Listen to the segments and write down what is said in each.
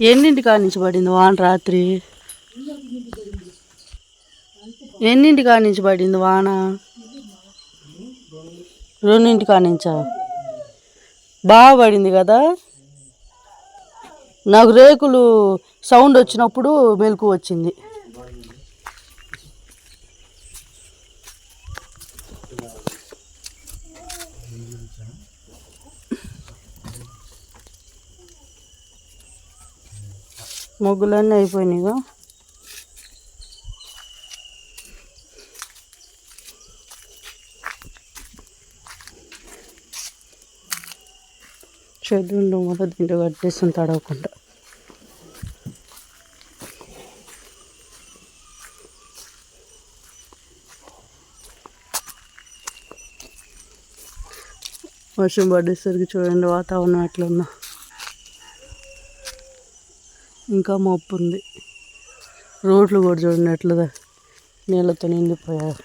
ఎన్నింటి కాడ నుంచి పడింది వాన రాత్రి? ఎన్నింటి కాడ నుంచి పడింది వాన? రెండింటి కాడ నుంచా? బాగా పడింది కదా? నాకు రేకులు సౌండ్ వచ్చినప్పుడు మెలకు వచ్చింది. ముగ్గులన్నీ అయిపోయినాయిగా చెడ్డు మొదలు దీంట్లో కట్టేస్తుంది తడవకుండా. వర్షం పడేసరికి చూడండి వాతావరణం ఎట్లుందో. ఇంకా మబ్బు ఉంది. రోడ్లు కూడా చూడండి ఎట్లుదా. నీళ్ళతో నిండిపోయారు.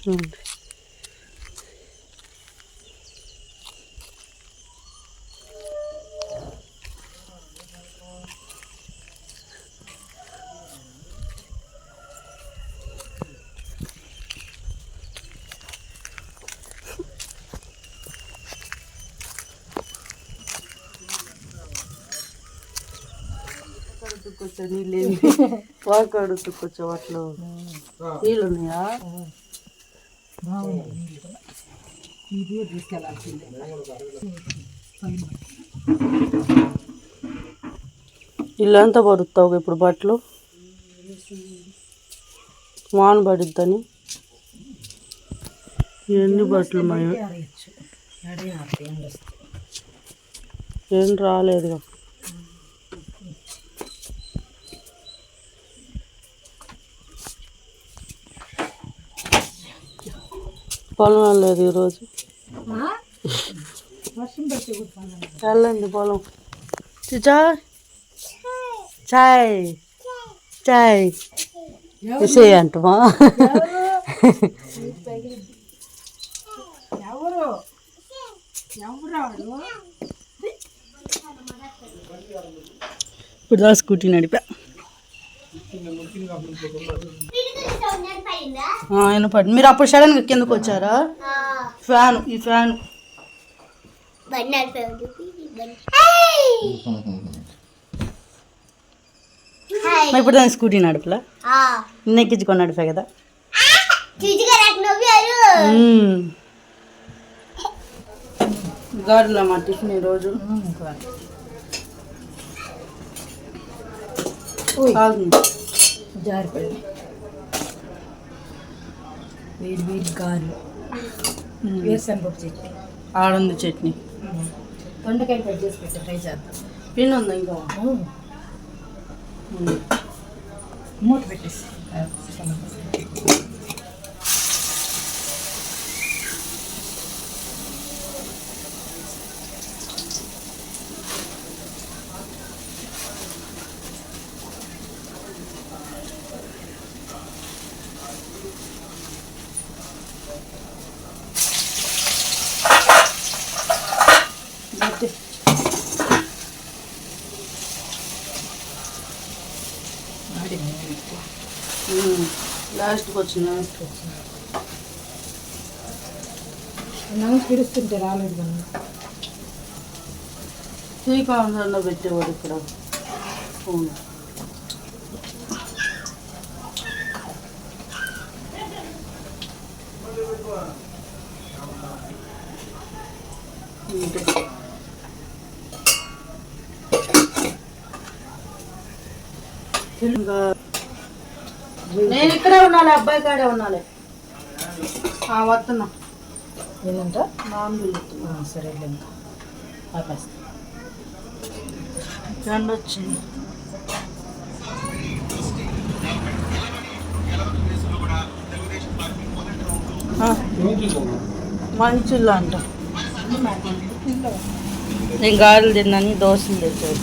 చూడండి. తుక్కొచ్చా నీళ్ళు వాటిలో నీళ్ళు ఉన్నాయా ఇల్లు ఎంత పడుతావు ఇప్పుడు బట్టలు వాన పడుద్దని ఎన్ని బట్టలు మాయ ఏం రాలేదుగా పొలం వెళ్ళలేదు ఈరోజు వెళ్ళండి పొలం చాయ్ చాయ్ చాయ్ విషయ అంటమా ఇప్పుడు దా స్కూటీ నడిపా ఆ, వినపడి మీరు అప్పుడు సడన్గా కిందకు వచ్చారా? ఫ్యాన్ ఈ ఫ్యాన్ ఇప్పుడు దాని స్కూటీ నడపలా? నిన్న ఎక్కించుకొని నడిపా కదా. గారెలా మా టిఫిన్ ఈరోజు జారిపడి వీడి వీడి గారు మ్మ్. వేరుశనగపప్పు చట్నీ? ఆడుంది చట్నీ. దొండకాయలు కట్ చేసి పెట్టి ఫ్రై చేద్దాం. పిన్ ఉందా ఇంకా. మూత పెట్టేసి 거지는 나는 그랬을 때 나는 그랬나? 그러니까 하나 뱉어 버렸더라고. 응. 이제 들린가 నేను ఇక్కడే ఉండాలి అబ్బాయి కాడే ఉండాలి. ఆ, వస్తున్నా. ఏంటంట? మామూలు సరే ఫ్రెండ్ వచ్చింది. మంచిళ్ళు అంట. నేను గారెలు తిన్నాను దోశలు తెచ్చాడు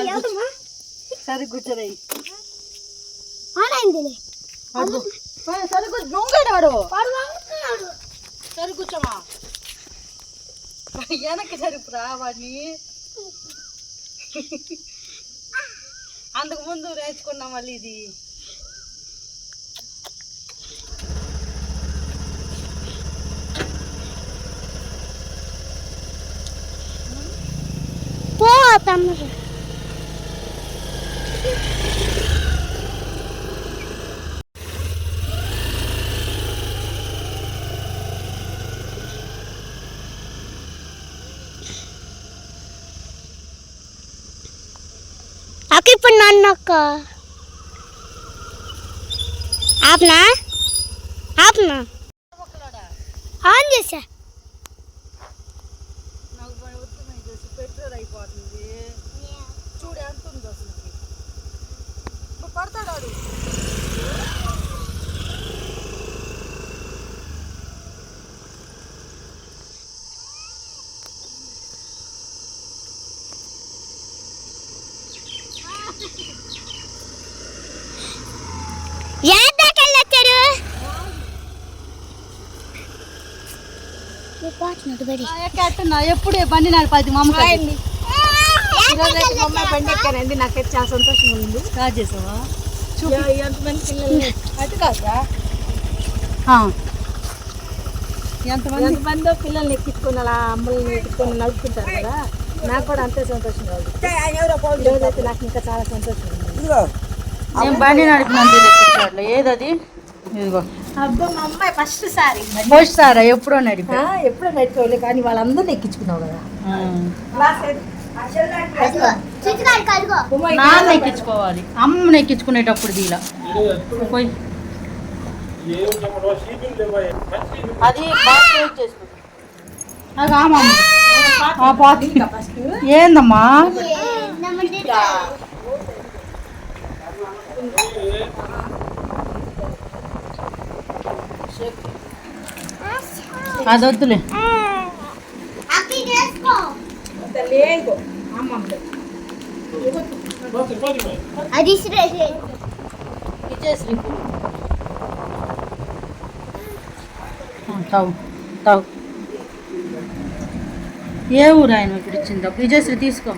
ఎక్కడికి సరే కూర్చోరే ఆనైందిలే సరే కూర్చో. దొంగడాడు సరే కూర్చోమా. వెనక్కి సరిపురా వాడిని. అందుకు ముందు నేర్చుకున్నాం మళ్ళీ ఇది. там уже. नक्का आप ना? आप ना? हाँ जैसा ఏదాకెళ్ళొచ్చారు పోతున్నట్టు బడి ఎక్కడున్నా ఎప్పుడు మా అమ్మకి బండి ఎక్కానండి నాకైతే చాలా సంతోషంగా ఉంది. స్టార్ట్ చేసావా? ఎంతమంది పిల్లల్ని అది కాదా ఎంతమంది ఎంతమందో పిల్లల్ని ఎక్కించుకొని అలా అమ్మల్ని ఎక్కించుకొని నడుపుకుంటారు కదా నాకు కూడా అంతే సంతోషంగా ఉంది ఈరోజైతే నాకు ఇంకా చాలా సంతోషంగా ఉంది. నేను బండి నడిపినాను ఏదది? ఇదిగో. అబ్బా మా అమ్మాయి ఫస్ట్ సారి ఫస్ట్ సారా? ఎప్పుడో నడిపా ఎప్పుడో నడుచుకోలే కానీ వాళ్ళందరినీ ఎక్కించుకున్నావు కదా. నాన్న ఎక్కించుకోవాలి అమ్మని ఎక్కించుకునేటప్పుడు దీలా. పోయి. అది ఏందమ్మా? అది వద్దులే అక్కి చేసుకో లేదు అది విజయశ్రీ తావు తావు ఏ ఊరు ఆయన ఇప్పుడు ఇచ్చింది విజయశ్రీ తీసుకో.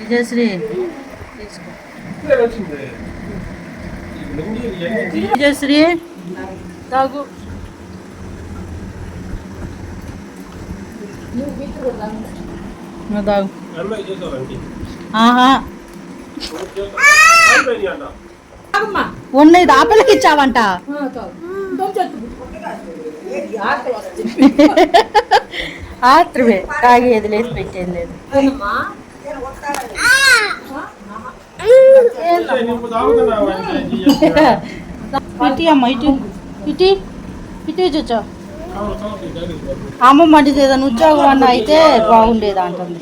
విజయశ్రీ తీసుకో. విజయశ్రీ తాగు నువ్వు తాగు ఆహా అమ్మా ఉన్నది ఆపలకి ఇచ్చావంట ఆత్రమే తాగేది లేదు పెట్టేది లేదు ఇటీ అమ్మ ఇటు ఇటీ ఇటు చూచో అమ్మమ్మ అంటే ఏదైనా ఉద్యోగం అన్న అయితే బాగుండేది అంటుంది.